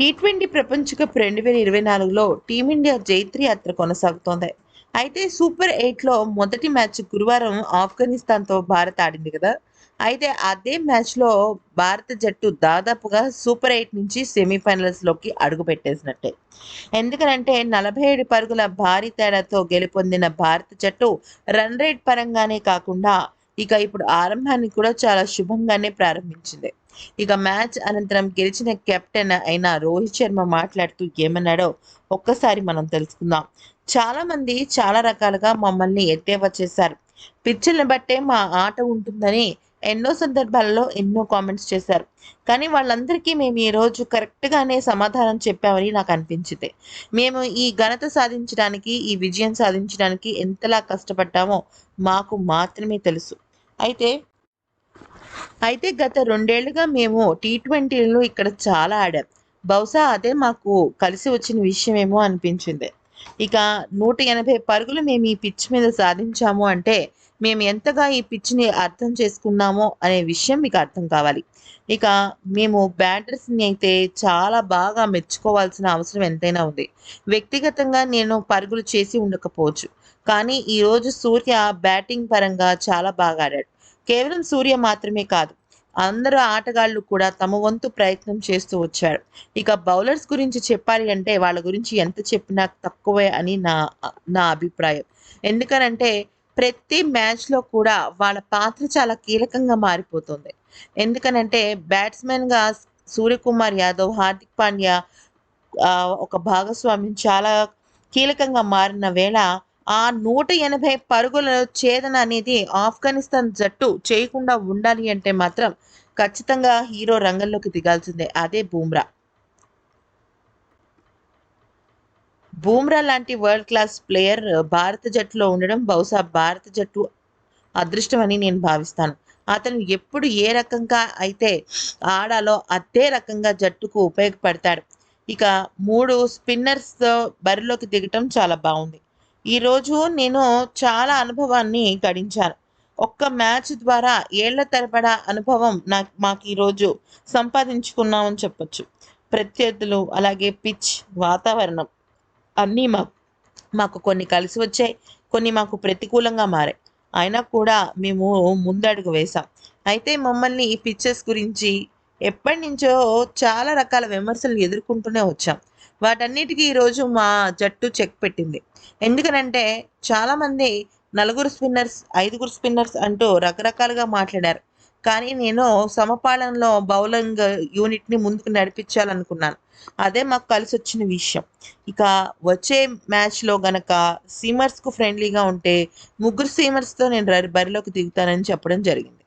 T twenty ప్రపంచ cup రెండు వేల ఇరవై నాలుగులో టీమిండియా జైత్రి యాత్ర కొనసాగుతోంది. అయితే సూపర్ ఎయిట్లో మొదటి మ్యాచ్ గురువారం ఆఫ్ఘనిస్తాన్తో భారత్ ఆడింది కదా. అయితే అదే మ్యాచ్లో భారత జట్టు దాదాపుగా సూపర్ ఎయిట్ నుంచి సెమీఫైనల్స్లోకి అడుగు పెట్టేసినట్టే. ఎందుకనంటే నలభై ఏడు పరుగుల భారీ తేడాతో గెలుపొందిన భారత జట్టు రన్ రేట్ పరంగానే కాకుండా ఇక ఇప్పుడు ఆరంభాన్ని కూడా చాలా శుభంగానే ప్రారంభించింది. ఇక మ్యాచ్ అనంతరం గెలిచిన కెప్టెన్ అయిన రోహిత్ శర్మ మాట్లాడుతూ ఏమన్నాడో ఒక్కసారి మనం తెలుసుకుందాం. చాలా మంది చాలా రకాలుగా మమ్మల్ని ఎత్తేవా చేశారు. పిచ్చుల్ని బట్టే మా ఆట ఉంటుందని ఎన్నో సందర్భాలలో ఎన్నో కామెంట్స్ చేశారు. కానీ వాళ్ళందరికీ మేము ఈ రోజు కరెక్ట్గానే సమాధానం చెప్పామని నాకు అనిపించింది. మేము ఈ ఘనత సాధించడానికి ఈ విజయం సాధించడానికి ఎంతలా కష్టపడ్డామో మాకు మాత్రమే తెలుసు. అయితే అయితే గత రెండేళ్ళుగా మేము టీ ట్వంటీలు ఇక్కడ చాలా ఆడాం. బహుశా అదే మాకు కలిసి వచ్చిన విషయమేమో అనిపించింది. ఇక నూట ఎనభై పరుగులు మేము ఈ పిచ్ మీద సాధించాము అంటే మేము ఎంతగా ఈ పిచ్ని అర్థం చేసుకున్నామో అనే విషయం మీకు అర్థం కావాలి. ఇక మేము బ్యాటర్స్ని అయితే చాలా బాగా మెచ్చుకోవాల్సిన అవసరం ఎంతైనా ఉంది. వ్యక్తిగతంగా నేను పరుగులు చేసి ఉండకపోవచ్చు. కానీ ఈరోజు సూర్య బ్యాటింగ్ పరంగా చాలా బాగా ఆడాడు. కేవలం సూర్య మాత్రమే కాదు అందరు ఆటగాళ్ళు కూడా తమ వంతు ప్రయత్నం చేస్తూ వచ్చారు. ఇక బౌలర్స్ గురించి చెప్పాలి అంటే వాళ్ళ గురించి ఎంత చెప్పినా తక్కువే అని నా నా అభిప్రాయం. ఎందుకనంటే ప్రతి మ్యాచ్లో కూడా వాళ్ళ పాత్ర చాలా కీలకంగా మారిపోతుంది. ఎందుకనంటే బ్యాట్స్మెన్గా సూర్యకుమార్ యాదవ్ హార్దిక్ పాండ్యా ఒక భాగస్వామ్యం చాలా కీలకంగా మారిన వేళ ఆ నూట ఎనభై పరుగుల ఛేదన అనేది ఆఫ్ఘనిస్తాన్ జట్టు చేయకుండా ఉండాలి అంటే మాత్రం ఖచ్చితంగా హీరో రంగంలోకి దిగాల్సిందే. అదే బూమ్రా. బూమ్రా లాంటి వరల్డ్ క్లాస్ ప్లేయర్ భారత జట్టులో ఉండడం బహుశా భారత జట్టు అదృష్టం అని నేను భావిస్తాను. అతను ఎప్పుడు ఏ రకంగా అయితే ఆడాలో అదే రకంగా జట్టుకు ఉపయోగపడతాడు. ఇక మూడు స్పిన్నర్స్తో బరిలోకి దిగటం చాలా బాగుంది. ఈరోజు నేను చాలా అనుభవాన్ని గడించాను. ఒక్క మ్యాచ్ ద్వారా ఏళ్ళ తరబడా అనుభవం నాకు మాకు ఈరోజు సంపాదించుకున్నామని చెప్పొచ్చు. ప్రత్యర్థులు అలాగే పిచ్ వాతావరణం అన్నీ మాకు మాకు కొన్ని కలిసి వచ్చాయి కొన్ని మాకు ప్రతికూలంగా మారాయి. అయినా కూడా మేము ముందడుగు వేశాం. అయితే మమ్మల్ని ఈ పిక్చర్స్ గురించి ఎప్పటి నుంచో చాలా రకాల విమర్శలు ఎదుర్కొంటూనే వచ్చాం. వాటన్నిటికీ ఈరోజు మా జట్టు చెక్ పెట్టింది. ఎందుకనంటే చాలామంది నలుగురు స్పిన్నర్స్ ఐదుగురు స్పిన్నర్స్ అంటూ రకరకాలుగా మాట్లాడారు. కానీ నేను సమపాలనలో బౌలింగ్ యూనిట్ని ముందుకు నడిపించాలనుకున్నాను. అదే మాకు కలిసి వచ్చిన విషయం. ఇక వచ్చే మ్యాచ్లో గనక సీమర్స్కు ఫ్రెండ్లీగా ఉంటే ముగ్గురు సీమర్స్తో నేను బరిలోకి దిగుతానని చెప్పడం జరిగింది.